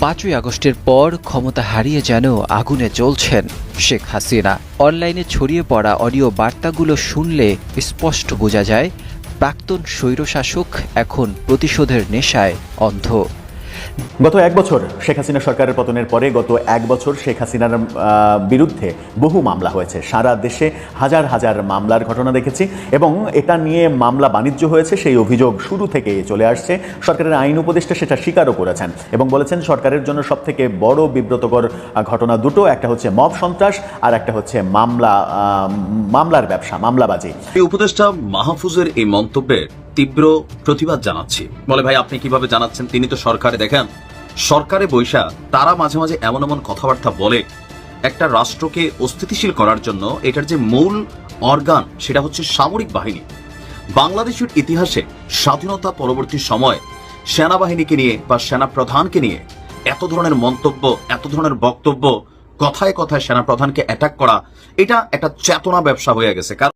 পাঁচই আগস্টের পর ক্ষমতা হারিয়ে যেন আগুনে জ্বলছেন শেখ হাসিনা। অনলাইনে ছড়িয়ে পড়া অডিও বার্তাগুলো শুনলে স্পষ্ট বোঝা যায় প্রাক্তন স্বৈরশাসক এখন প্রতিশোধের নেশায় অন্ধ। গত এক বছর শেখ হাসিনা সরকারের পতনের পরে গত এক বছর শেখ হাসিনার বিরুদ্ধে বহু মামলা হয়েছে। সারা দেশে হাজার হাজার মামলার ঘটনা দেখেছি এবং এটা নিয়ে মামলা বাণিজ্য হয়েছে, সেই অভিযোগ শুরু থেকে চলে আসছে। সরকারের আইন উপদেষ্টা সেটা স্বীকারও করেছেন এবং বলেছেন সরকারের জন্য সব থেকে বড় বিব্রতকর ঘটনা দুটো, একটা হচ্ছে মব সন্ত্রাস আর একটা হচ্ছে মামলা মামলার ব্যবসা, মামলাবাজি। এই উপদেষ্টা মাহফুজের এই মন্তব্যে তীব্র প্রতিবাদ জানাচ্ছি। বলে, ভাই, আপনি কীভাবে জানাচ্ছেন? তিনি তো সরকারে, দেখেন। সরকারে বৈশা, তারা মাঝে মাঝে এমন এমন কথাবার্তা বলে। একটা রাষ্ট্রকে অস্থিতিশীল করার জন্য এটার যে মূল অর্গান, সেটা হচ্ছে সামরিক বাহিনী। বাংলাদেশের ইতিহাসে স্বাধীনতা পরবর্তী সময় সেনাবাহিনীকে নিয়ে বা সেনা প্রধানকে নিয়ে এত ধরনের মন্তব্য, এত ধরনের বক্তব্য, কথায় কথায় সেনা প্রধানকে অ্যাটাক করা, এটা একটা চেতনা ব্যবসা হয়ে গেছে। কারণ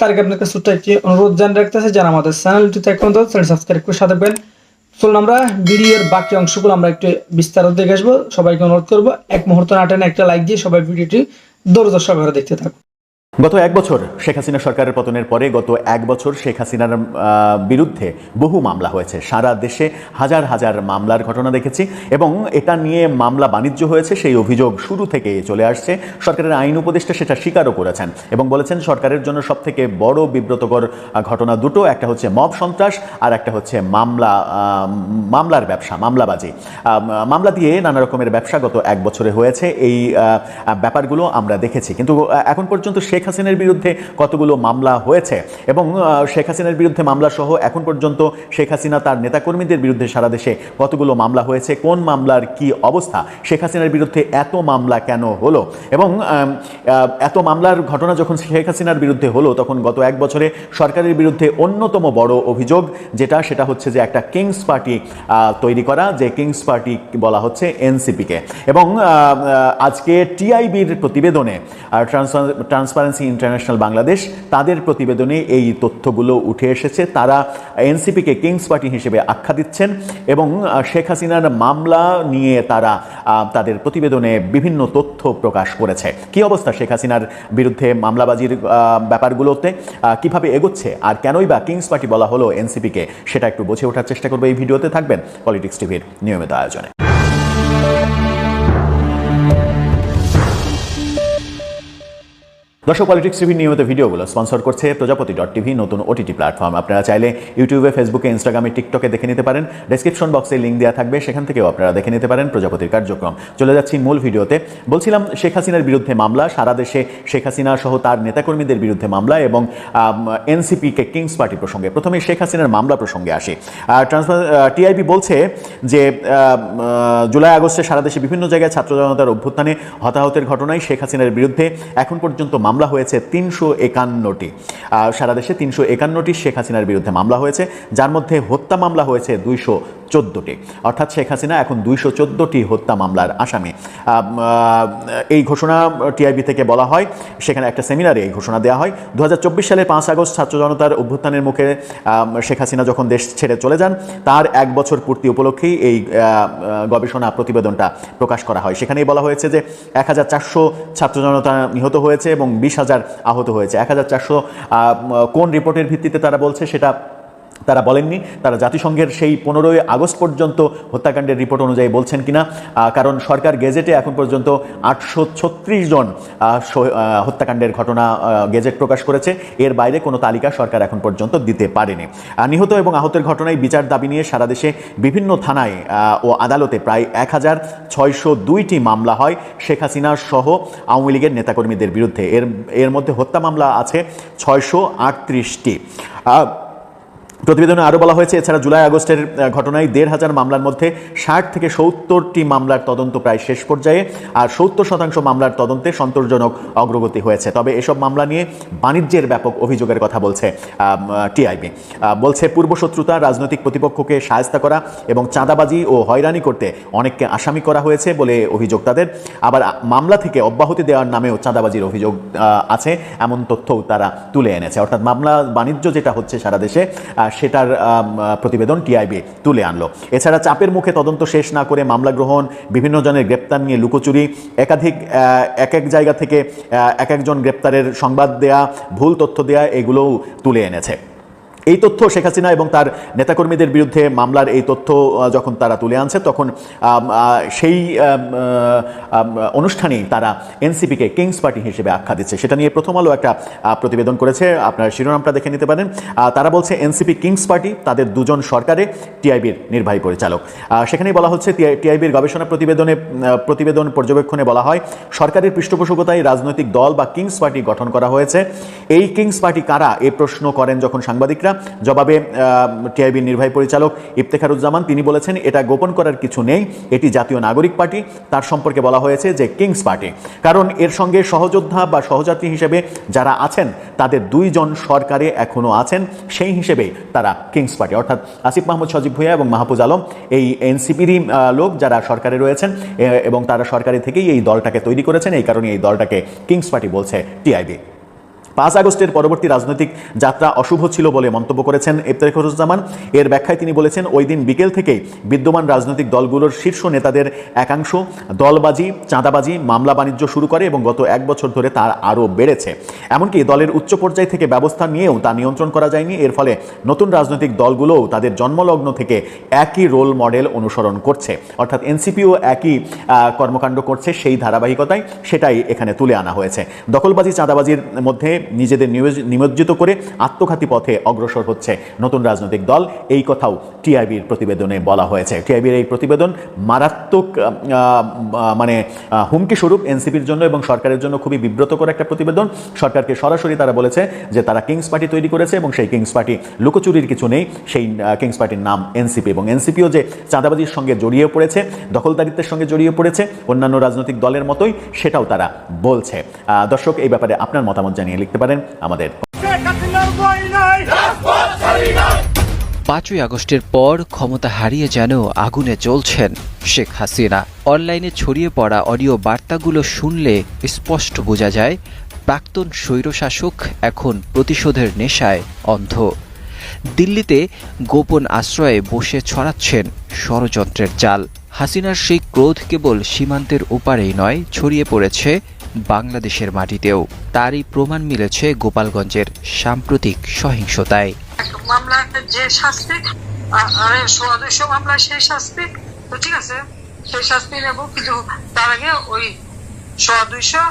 তার আগে আপনাকে ছোট্ট একটি অনুরোধ জানিয়ে রাখতেছে, যারা আমাদের চ্যানেলটিতে এখন চ্যানেল সাবস্ক্রাইব করে সাথে পেন চলুন আমরা ভিডিওর বাকি অংশগুলো আমরা একটু বিস্তারিত দেখে আসব। সবাইকে অনুরোধ করব, এক মুহূর্ত নাটানে একটা লাইক দিয়ে সবাই ভিডিওটি দরজা সবাই দেখতে থাকুন। গত এক বছর শেখ হাসিনা সরকারের পতনের পরে গত এক বছর শেখ হাসিনার বিরুদ্ধে বহু মামলা হয়েছে। সারা দেশে হাজার হাজার মামলার ঘটনা দেখেছি এবং এটা নিয়ে মামলা বাণিজ্য হয়েছে, সেই অভিযোগ শুরু থেকে চলে আসছে। সরকারের আইন উপদেষ্টা সেটা স্বীকারও করেছেন এবং বলেছেন সরকারের জন্য সব থেকে বড় বিব্রতকর ঘটনা দুটো, একটা হচ্ছে মব সন্ত্রাস আর একটা হচ্ছে মামলা মামলার ব্যবসা, মামলাবাজি। মামলা দিয়ে নানা রকমের ব্যবসা গত এক বছরে হয়েছে। এই ব্যাপারগুলো আমরা দেখেছি। কিন্তু এখন পর্যন্ত শেখ হাসিনার বিরুদ্ধে কতগুলো মামলা হয়েছে? এবং শেখ হাসিনার বিরুদ্ধে মামলা সহ এখন পর্যন্ত শেখ হাসিনা তার নেতাকর্মীদের বিরুদ্ধে সারা দেশে কতগুলো মামলা হয়েছে? কোন মামলার কি অবস্থা? শেখ হাসিনার বিরুদ্ধে এত মামলা কেন হলো? এবং এত মামলার ঘটনা যখন শেখ হাসিনার বিরুদ্ধে হলো, তখন গত এক বছরে সরকারের বিরুদ্ধে অন্যতম বড় অভিযোগ যেটা, সেটা হচ্ছে যে একটা কিংস পার্টি তৈরি করা, যে কিংস পার্টি বলা হচ্ছে এনসিপিকে। এবং আজকে টিআইবির প্রতিবেদনে ট্রান্সপারেন্সি ইন্টারন্যাশনাল বাংলাদেশ তাদের প্রতিবেদনে এই তথ্যগুলো উঠে এসেছে। তারা এনসিপিকে কিংস পার্টি হিসেবে আখ্যা দিচ্ছেন এবং শেখ হাসিনার মামলা নিয়ে তারা তাদের প্রতিবেদনে বিভিন্ন তথ্য প্রকাশ করেছে। কি অবস্থা শেখ হাসিনার বিরুদ্ধে মামলাবাজির ব্যাপারগুলোতে? কীভাবে এগোচ্ছে? আর কেনই বা কিংস পার্টি বলা হলো এনসিপিকে? সেটা একটু বুঝে ওঠার চেষ্টা করব এই ভিডিওতে। থাকবেন পলিটিক্স টিভির নিয়মিত আয়োজনে। দর্শক পলিটিক্স টিভির নিয়মিত ভিডিওগুলো স্পন্সর করছে প্রজাপতি ডট টিভি, নতুন ওটিটি প্ল্যাটফর্ম আপনারা চাইলে ইউটিউবে ফেসবুকে ইনস্টাগ্রামে টিকটকে দেখে নিতে পারেন। ডেসক্রিপশন বক্সে লিঙ্ক দেওয়া থাকবে, সেখান থেকেও আপনারা দেখে নিতে পারেন প্রজাপতির কার্যক্রম। চলে যাচ্ছি মূল ভিডিওতে। বলছিলাম শেখ হাসিনার বিরুদ্ধে মামলা, সারা দেশে শেখ হাসিনা সহ তার নেতাকর্মীদের বিরুদ্ধে মামলা এবং এনসিপিকে কিংস পার্টি প্রসঙ্গে, প্রথমে শেখ হাসিনার মামলা প্রসঙ্গে আসি। টিআইবি বলছে যে জুলাই আগস্টে সারা দেশে বিভিন্ন জায়গায় ছাত্র জনতার অভ্যুত্থানে হতাহতের ঘটনায় শেখ হাসিনার বিরুদ্ধে এখন পর্যন্ত মামলা হয়েছে তিনশো একান্নটি। সারা দেশে তিনশো একান্নটি শেখ হাসিনার বিরুদ্ধে মামলা হয়েছে। যার মধ্যে হত্যা মামলা হয়েছে দুইশো চোদ্দোটি। অর্থাৎ শেখ হাসিনা এখন দুইশো চোদ্দোটি হত্যা মামলার আসামি। এই ঘোষণা টিআইবি থেকে বলা হয়, সেখানে একটা সেমিনারে এই ঘোষণা দেওয়া হয়। দু সালের পাঁচ আগস্ট ছাত্র জনতার অভ্যুত্থানের মুখে শেখ হাসিনা যখন দেশ ছেড়ে চলে যান, তার এক বছর পূর্তি উপলক্ষেই এই গবেষণা প্রতিবেদনটা প্রকাশ করা হয়। সেখানেই বলা হয়েছে যে এক হাজার চারশো ছাত্র জনতা নিহত হয়েছে এবং বিশ হাজার আহত হয়েছে। এক হাজার চারশো কোন রিপোর্টের ভিত্তিতে তারা বলছে সেটা তারা বলেননি। তারা জাতিসংঘের সেই পনেরোই আগস্ট পর্যন্ত হত্যাকাণ্ডের রিপোর্ট অনুযায়ী বলছেন কিনা কারণ সরকার গেজেটে এখন পর্যন্ত আটশো ছত্রিশ জন হত্যাকাণ্ডের ঘটনা গেজেট প্রকাশ করেছে। এর বাইরে কোনো তালিকা সরকার এখন পর্যন্ত দিতে পারেনি। নিহত এবং আহতের ঘটনায় বিচার দাবি নিয়ে সারা দেশে বিভিন্ন থানায় ও আদালতে প্রায় এক হাজার ছয়শো দুইটি মামলা হয়। শেখ হাসিনা সহ আওয়ামী লীগের নেতাকর্মীদের বিরুদ্ধে। এর এর মধ্যে হত্যা মামলা আছে ছয়শো আটত্রিশটি। প্রতিবেদনে আরও বলা হয়েছে, এছাড়া জুলাই আগস্টের ঘটনায় দেড় হাজার মামলার মধ্যে ষাট থেকে সত্তরটি মামলার তদন্ত প্রায় শেষ পর্যায়ে আর সত্তর শতাংশ মামলার তদন্তে সন্তোষজনক অগ্রগতি হয়েছে। তবে এসব মামলা নিয়ে বাণিজ্যের ব্যাপক অভিযোগের কথা বলছে টিআইবি। বলছে পূর্বশত্রুতা রাজনৈতিক প্রতিপক্ষকে সায়স্তা করা এবং চাঁদাবাজি ও হয়রানি করতে অনেককে আসামি করা হয়েছে বলে অভিযোগ তাদের। আবার মামলা থেকে অব্যাহতি দেওয়ার নামেও চাঁদাবাজির অভিযোগ আছে, এমন তথ্যও তারা তুলে এনেছে। অর্থাৎ মামলা বাণিজ্য যেটা হচ্ছে সারা দেশে সেটার প্রতিবেদন টিআইবি তুলে আনলো। এছাড়া চাপের মুখে তদন্ত শেষ না করে মামলা গ্রহণ, বিভিন্ন জনের গ্রেপ্তার নিয়ে লুকোচুরি, একাধিক এক এক জায়গা থেকে এক একজন গ্রেপ্তারের সংবাদ দেয়া, ভুল তথ্য দেয়া, এগুলোও তুলে এনেছে। এই তথ্য শেখ হাসিনা এবং তার নেতাকর্মীদের বিরুদ্ধে মামলার এই তথ্য যখন তারা তুলে আনছে, তখন সেই অনুষ্ঠানেই তারা এনসিপিকে কিংস পার্টি হিসেবে আখ্যা দিচ্ছে। সেটা নিয়ে প্রথম আলো একটা প্রতিবেদন করেছে। আপনার শিরোনামটা দেখে নিতে পারেন। তারা বলছে, এনসিপি কিংস পার্টি, তাদের দুজন সরকারে টিআইবির নির্বাহী পরিচালক। সেখানেই বলা হচ্ছে টিআইবির গবেষণা প্রতিবেদনে প্রতিবেদন পর্যবেক্ষণে বলা হয়, সরকারের পৃষ্ঠপোষকতায় রাজনৈতিক দল বা কিংস পার্টি গঠন করা হয়েছে। এই কিংস পার্টি কারা, এ প্রশ্ন করেন যখন সাংবাদিকরা। জবাবে টিআইবির নির্বাহী পরিচালক ইফতেখারুজ্জামান তিনি বলেছেন, এটা গোপন করার কিছু নেই, এটি জাতীয় নাগরিক পার্টি। তার সম্পর্কে বলা হয়েছে যে কিংস পার্টি। কারণ এর সঙ্গে সহযোদ্ধা বা সহযাত্রী হিসেবে যারা আছেন, তাদের দুইজন সরকারে এখনও আছেন, সেই হিসেবে তারা কিংস পার্টি। অর্থাৎ আসিফ মাহমুদ, সজীব ভুইয়া এবং মাহফুজ আলম এই এনসিপিরই লোক যারা সরকারে রয়েছেন এবং তারা সরকারি থেকেই এই দলটাকে তৈরি করেছেন। এই কারণে এই দলটাকে কিংস পার্টি বলছে টিআইবি। পাঁচ আগস্টের পরবর্তী রাজনৈতিক যাত্রা অশুভ ছিল বলে মন্তব্য করেছেন ইফতেখরুজ্জামান এর ব্যাখ্যায় তিনি বলেছেন, ওই দিন বিকেল থেকেই বিদ্যমান রাজনৈতিক দলগুলোর শীর্ষ নেতাদের একাংশ দলবাজি, চাঁদাবাজি, মামলা বাণিজ্য শুরু করে এবং গত এক বছর ধরে তার আরও বেড়েছে। এমনকি দলের উচ্চ পর্যায় থেকে ব্যবস্থা নিয়েও তা নিয়ন্ত্রণ করা যায়নি। এর ফলে নতুন রাজনৈতিক দলগুলোও তাদের জন্মলগ্ন থেকে একই রোল মডেল অনুসরণ করছে। অর্থাৎ এনসিপিও একই কর্মকাণ্ড করছে সেই ধারাবাহিকতায়। সেটাই এখানে তুলে আনা হয়েছে। দখলবাজি, চাঁদাবাজির মধ্যে নিজেদের নিমজ্জিত করে আত্মঘাতী পথে অগ্রসর হচ্ছে নতুন রাজনৈতিক দল। এই কথাও টিআইবির প্রতিবেদনে বলা হয়েছে। টিআইবির এই প্রতিবেদন মারাত্মক মানে হুমকি স্বরূপ এনসিপির জন্য এবং সরকারের জন্য খুবই বিব্রতকর একটা প্রতিবেদন। সরকারকে সরাসরি তারা বলেছে যে তারা কিংস পার্টি তৈরি করেছে এবং সেই কিংস পার্টি লুকোচুরির কিছু নেই। সেই কিংস পার্টির নাম এনসিপি এবং এনসিপিও যে চাঁদাবাজির সঙ্গে জড়িয়ে পড়েছে, দখলদারিত্বের সঙ্গে জড়িয়ে পড়েছে অন্যান্য রাজনৈতিক দলের মতোই সেটাও তারা বলছে। দর্শক, এই ব্যাপারে আপনার মতামত জানিয়ে লিখতে পারেন আমাদের। পাঁচই আগস্টের পর ক্ষমতা হারিয়ে যেন আগুনে জ্বলছেন শেখ হাসিনা। অনলাইনে ছড়িয়ে পড়া অডিও বার্তাগুলো শুনলে স্পষ্ট বোঝা যায়, প্রাক্তন স্বৈরশাসক এখন প্রতিশোধের নেশায় অন্ধ। দিল্লিতে গোপন আশ্রয়ে বসে ছড়াচ্ছেন ষড়যন্ত্রের জাল। হাসিনার সেই ক্রোধ কেবল সীমান্তের ওপারেই নয়, ছড়িয়ে পড়েছে বাংলাদেশের মাটিতেও। তারই প্রমাণ মিলেছে গোপালগঞ্জের সাম্প্রতিক সহিংসতায়। যে শাস্তি সেই শাস্তি তো ঠিক আছে সেই শাস্তি নেব কিন্তু তার আগে ওই সোয়া দুইশো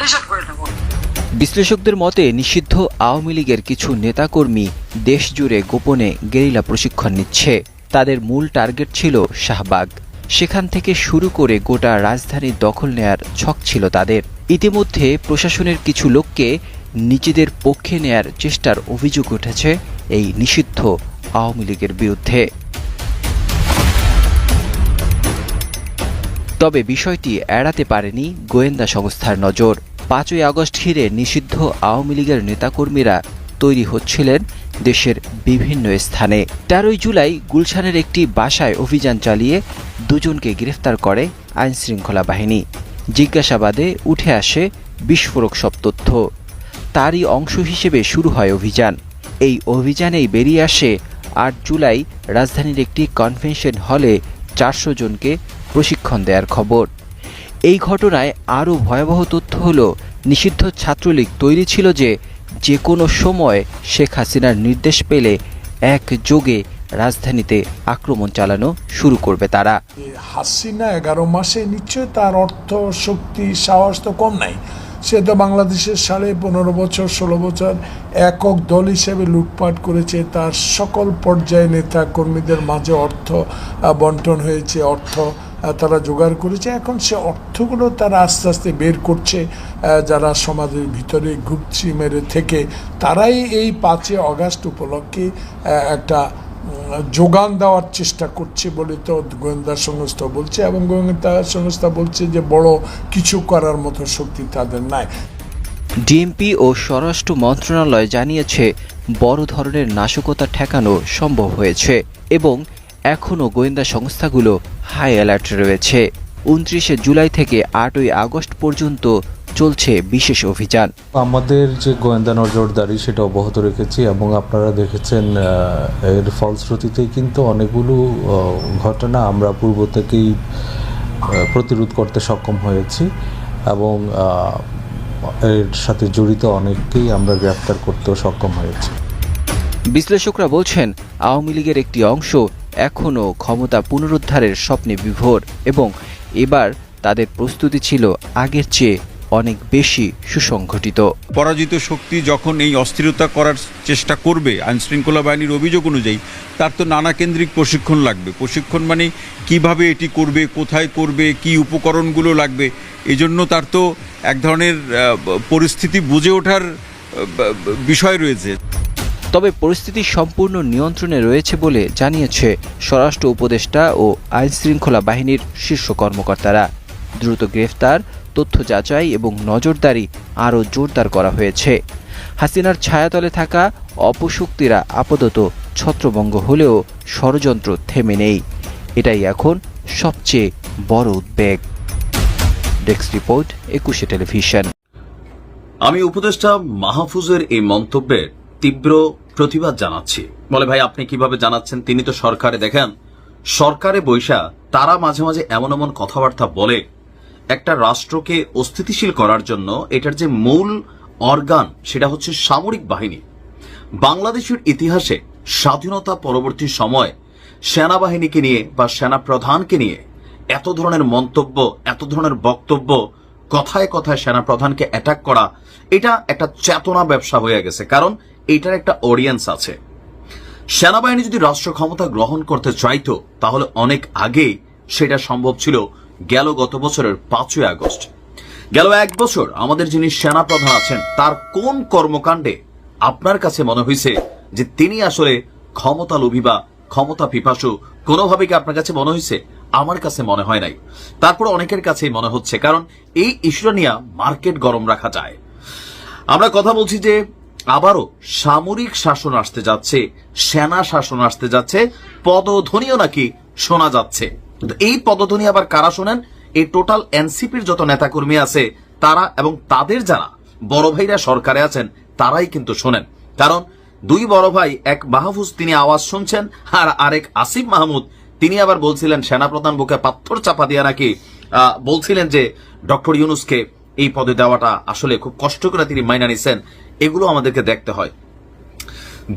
হিসাব করে নেব। বিশ্লেষকদের মতে নিষিদ্ধ আওয়ামী লীগের কিছু নেতাকর্মী দেশজুড়ে গোপনে গেরিলা প্রশিক্ষণ নিচ্ছে। তাদের মূল টার্গেট ছিল শাহবাগ। সেখান থেকে শুরু করে গোটা রাজধানী দখল নেয়ার ছক ছিল তাদের। ইতিমধ্যে প্রশাসনের কিছু লোককে নিজেদের পক্ষে নেয়ার চেষ্টার অভিযোগ উঠেছে এই নিষিদ্ধ আওয়ামী লীগের বিরুদ্ধে। তবে বিষয়টি এড়াতে পারেনি গোয়েন্দা সংস্থার নজর। পাঁচই আগস্ট ঘিরে নিষিদ্ধ আওয়ামী লীগের নেতাকর্মীরা তৈরি হচ্ছিলেন দেশের বিভিন্ন স্থানে। তেরোই জুলাই গুলশানের একটি বাসায় অভিযান চালিয়ে দুজনকে গ্রেফতার করে আইনশৃঙ্খলা বাহিনী। জিজ্ঞাসাবাদে উঠে আসে বিস্ফোরক সব তথ্য। তারই অংশ হিসেবে শুরু হয় অভিযান। এই অভিযানেই বেরিয়ে আসে আট জুলাই রাজধানীর একটি কনভেনশন হলে চারশো জনকে প্রশিক্ষণ দেওয়ার খবর। এই ঘটনায় আরও ভয়াবহ তথ্য হল, নিষিদ্ধ ছাত্রলীগ তৈরি ছিল যে যে কোনো সময় শেখ হাসিনার নির্দেশ পেলে এক যোগে রাজধানীতে আক্রমণ চালানো শুরু করবে তারা। হাসিনা এগারো মাসে নিশ্চয় তার অর্থ, শক্তি, সাহস তো কম নাই। সে তো বাংলাদেশের সাড়ে পনেরো বছর, ষোলো বছর একক দল হিসেবে লুটপাট করেছে। তার সকল পর্যায়ে নেতা কর্মীদের মাঝে অর্থ বন্টন হয়েছে, অর্থ তারা জোগাড় করেছে। এখন সে অর্থগুলো তারা আস্তে আস্তে বের করছে যারা সমাজের ভিতরে ঘুপচি মেরে থেকে, তারাই এই পাঁচই অগাস্ট উপলক্ষে একটা যোগান দেওয়ার চেষ্টা করছে বলে তো গোয়েন্দা সংস্থা বলছে এবং গোয়েন্দা সংস্থা বলছে যে বড় কিছু করার মতো শক্তি তাদের নাই। ডিএমপি ও স্বরাষ্ট্র মন্ত্রণালয় জানিয়েছে, বড় ধরনের নাশকতা ঠেকানো সম্ভব হয়েছে এবং এখনও গোয়েন্দা সংস্থাগুলো হাই অ্যালার্ট রয়েছে। উনত্রিশে জুলাই থেকে আটই আগস্ট পর্যন্ত চলছে বিশেষ অভিযান। আমাদের যে গোয়েন্দা নজরদারি সেটা অব্যাহত রেখেছি এবং আপনারা দেখেছেন এর ফলশ্রুতিতে কিন্তু অনেকগুলো ঘটনা আমরা পূর্ব থেকেই প্রতিরোধ করতে সক্ষম হয়েছি এবং এর সাথে জড়িত অনেককেই আমরা গ্রেপ্তার করতেও সক্ষম হয়েছি। বিশ্লেষকরা বলছেন আওয়ামী লীগের একটি অংশ এখনও ক্ষমতা পুনরুদ্ধারের স্বপ্নে বিভোর এবং এবার তাদের প্রস্তুতি ছিল আগের চেয়ে অনেক বেশি সুসংগঠিত পরাজিত শক্তি যখন এই অস্থিরতা করার চেষ্টা করবে আইনশৃঙ্খলা বাহিনীর অভিযোগ অনুযায়ী, তার তো নানা কেন্দ্রিক প্রশিক্ষণ লাগবে। প্রশিক্ষণ মানে কীভাবে এটি করবে, কোথায় করবে, কি উপকরণগুলো লাগবে, এজন্য তার তো এক ধরনের পরিস্থিতি বুঝে ওঠার বিষয় রয়েছে। তবে পরিস্থিতি সম্পূর্ণ নিয়ন্ত্রণে রয়েছে বলে জানিয়েছে স্বরাষ্ট্র উপদেষ্টা ও আইনশৃঙ্খলা বাহিনীর শীর্ষ কর্মকর্তারা। দ্রুত গ্রেফতার, তথ্য যাচাই এবং নজরদারি আরও জোরদার করা হয়েছে। হাসিনার ছায়াতলে থাকা অপশক্তিরা আপাতত ছত্রভঙ্গ হলেও ষড়যন্ত্র থেমে নেই। এটাই এখন সবচেয়ে বড় উদ্বেগ। Desk report, Ekushey television. আমি উপদেষ্টা মাহফুজের এই মন্তব্যের তীব্র প্রতিবাদ জানাচ্ছি। বলে, ভাই, আপনি কীভাবে জানাচ্ছেন? তিনি তো সরকারে, দেখেন। সরকারে বৈশা তারা মাঝে মাঝে এমন এমন কথাবার্তা বলে। একটা রাষ্ট্রকে অস্থিতিশীল করার জন্য এটার যে মূল অর্গান, সেটা হচ্ছে সামরিক বাহিনী। বাংলাদেশের ইতিহাসে স্বাধীনতা পরবর্তী সময় সেনাবাহিনীকে নিয়ে বা সেনা প্রধানকে নিয়ে এত ধরনের মন্তব্য, এত ধরনের বক্তব্য, কথায় কথায় সেনা প্রধানকে অ্যাটাক করা, এটা একটা চেতনা ব্যবসা হয়ে গেছে। কারণ এটার একটা অডিয়েন্স আছে। সেনাবাহিনী যদি রাষ্ট্র ক্ষমতা গ্রহণ করতে চাইতো, তাহলে অনেক আগেই সেটা সম্ভব ছিল, গেল গত বছরের পাঁচই আগস্ট। গেল এক বছর আমাদের যিনি সেনা প্রধান আছেন, তার কোন কর্মকাণ্ডে আপনার কাছে মনে হয়েছে যে তিনি আসলে ক্ষমতা লোভী বা ক্ষমতা পিপাসু কোনোভাবে কি আপনার কাছে মনে হয়েছে? আমার কাছে মনে হয় নাই। তারপর অনেকের কাছেই মনে হচ্ছে, কারণ এই ইস্যুটা নিয়ে মার্কেট গরম রাখা যায়। আমরা কথা বলছি যে আবারও সামরিক শাসন আসতে যাচ্ছে, সেনা শাসন আসতে যাচ্ছে, পদধ্বনিও নাকি শোনা যাচ্ছে। এই পদধ্বনি আবার কারা শোনেন? এই টোটাল এনসিপির যত নেতাকর্মী আছে, তারা এবং তাদের যারা বড় ভাইরা সরকারে আছেন, তারাই কিন্তু শোনেন। কারণ দুই বড় ভাই, এক মাহফুজ, তিনি আওয়াজ শুনছেন, আর আরেক আসিফ মাহমুদ, তিনি আবার বলছিলেন, সেনাপ্রধান বুকে পাথর চাপা দিয়ে নাকি? বলছিলেন যে, ডক্টর ইউনুসকে এই পদে দেওয়াটা আসলে খুব কষ্ট করে তিনি মাইনা নিছেন। এগুলো আমাদেরকে দেখতে হয়।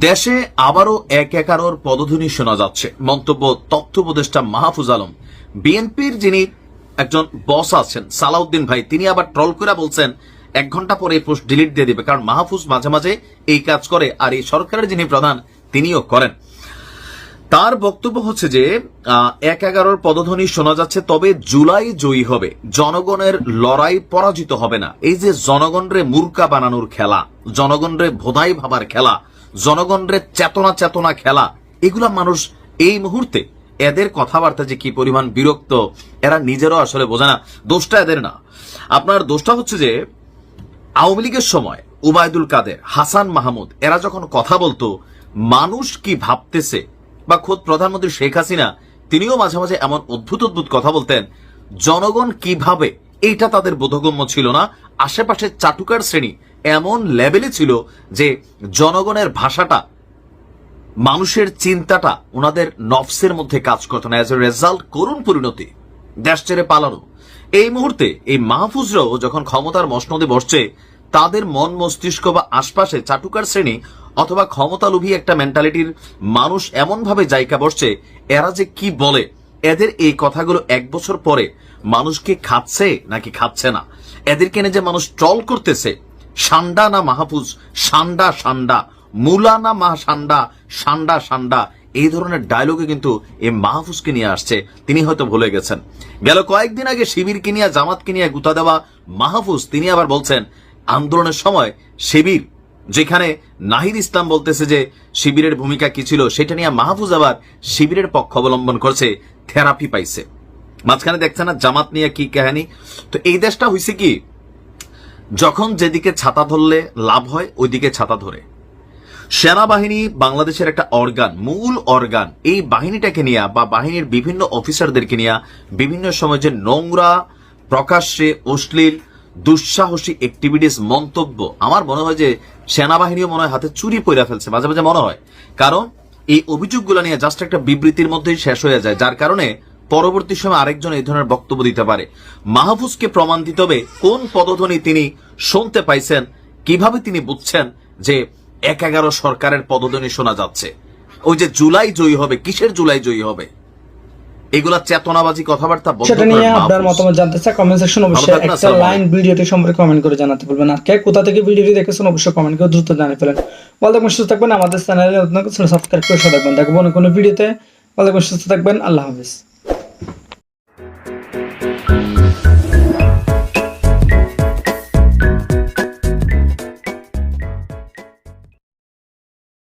দেশে আবারও এক একারোর পদধ্বনি শোনা যাচ্ছে। মন্তব্য তথ্য উপদেষ্টা মাহফুজ আলম। বিএনপির যিনি একজন বস আছেন, সালাউদ্দিন ভাই, তিনি আবার ট্রল করে বলছেন, এক ঘণ্টা পরে এই পোস্ট ডিলিট দিয়ে দিবে। কারণ মাহফুজ মাঝে মাঝে এই কাজ করে, আর এই সরকারের যিনি প্রধান, তিনিও করেন। তার বক্তব্য হচ্ছে যে এক এগারোর পদধ্বনি শোনা যাচ্ছে, তবে জুলাই জয়ী হবে। জনগণের লড়াই পরাজিত হবে না। এই যে জনগণরে মূর্খা বানানোর খেলা, জনগণরে ভোদাই ভাবার খেলা, জনগণরে চেতনা চেতনা খেলা, এগুলা মানুষ এই মুহূর্তে এদের কথাবার্তা যে কি পরিমাণ বিরক্ত, এরা নিজেরও আসলে বোঝে না। দোষটা এদের না। আপনার দোষটা হচ্ছে যে, আওয়ামী লীগের সময় উবায়দুল কাদের, হাসান মাহমুদ, এরা যখন কথা বলতো, মানুষ কি ভাবতেছে বা খোদ প্রধানমন্ত্রী শেখ হাসিনা, তিনিও মাঝে মাঝে এমন অদ্ভুত অদ্ভুত কথা বলতেন, জনগণ কীভাবে এইটা তাদের বোধগম্য ছিল না আশেপাশে চাটুকার শ্রেণি এমন লেভেলে ছিল যে জনগণের ভাষাটা, মানুষের চিন্তাটা ওনাদের নফসের মধ্যে কাজ করতো না। এজ এ রেজাল্ট করুণ পরিণতি, দেশ ছেড়ে পালানো। এই মুহূর্তে এই মাহফুজরাও যখন ক্ষমতার মসনদে বসছে, তাদের মন মস্তিষ্ক বা আশপাশে চাটুকার শ্রেণি অথবা ক্ষমতালোভী একটা মেন্টালিটির মানুষ এমন ভাবে জায়গা বসছে, এরা যে কি বলে? এদের এই কথাগুলো এক বছর পরে মানুষকে খাচ্ছে নাকি খাচ্ছে না? এদেরকে এনে যে মানুষ ট্রল করতেছে, সান্ডা না মাহফুজ, সান্ডা সান্ডা, মুলা না মা সান্ডা সান্ডা সান্ডা, এই ধরনের ডায়লগে কিন্তু এই মাহফুজকে নিয়ে আসছে। তিনি হয়তো ভুলে গেছেন। গেল কয়েকদিন আগে শিবিরকে নিয়ে, জামাতকে নিয়ে গুতা দেওয়া মাহফুজ, তিনি আবার বলছেন, আন্দোলনের সময় শিবির যেখানে নাহিদ ইসলাম বলতেছে যে শিবিরের ভূমিকা কি ছিল, সেটা নিয়ে মাহফুজ আবার শিবিরের পক্ষ অবলম্বন করছে, থেরাপি পাইছে। মাঝখানে দেখছে না, জামাত নিয়ে কি কাহিনী? তো এই দেশটা হয়েছে কি, যখন যেদিকে ছাতা ধরলে লাভ হয়, ওইদিকে ছাতা ধরে। সেনাবাহিনী বাংলাদেশের একটা অর্গান, মূল অর্গান, এই বাহিনীটাকে নিয়ে বা বাহিনীর বিভিন্ন অফিসারদেরকে নিয়ে বিভিন্ন সময় যে নোংরা, প্রকাশ্যে অশ্লীল দুঃসাহসী অ্যাক্টিভিটিস মন্তব্য। আমার মনে হয় যে সেনাবাহিনীও মনে হয় হাতে চুরি পইরা ফেলছে, মাঝে মাঝে মনে হয়। কারণ এই অভিযোগগুলো নিয়ে জাস্ট একটা বিবৃতির মধ্যেই শেষ হয়ে যায়, যার কারণে পরবর্তী সময় আরেকজন এই ধরনের বক্তব্য দিতে পারে। মাহফুজকে প্রমাণ দিতে হবে কোন পদধ্বনি তিনি শুনতে পাইছেন, কীভাবে তিনি বুঝছেন যে এক এগারো সরকারের পদধ্বনি শোনা যাচ্ছে। ওই যে জুলাই জয়ী হবে, কিসের জুলাই জয়ী হবে? এগুলা চেতনাবাজি কথাবার্তা সেটা নিয়ে আপনার মতামত জানতে চাই কমেন্ট সেকশন অবশ্যই একটা লাইন ভিডিওটি সম্পর্কে কমেন্ট করে জানাতে বলবেন আর কে কোথা থেকে ভিডিওটি দেখেছেন অবশ্যই কমেন্ট করে দ্রুত জানিয়ে ফেলেন। ভালো থাকবেন সুস্থ থাকবেন। আমাদের চ্যানেলে নতুন সাবস্ক্রাইব করে সাথে থাকবেন দেখব কোনো ভিডিওতে। ভালো থাকবেন সুস্থ থাকবেন। আল্লাহ হাফিজ।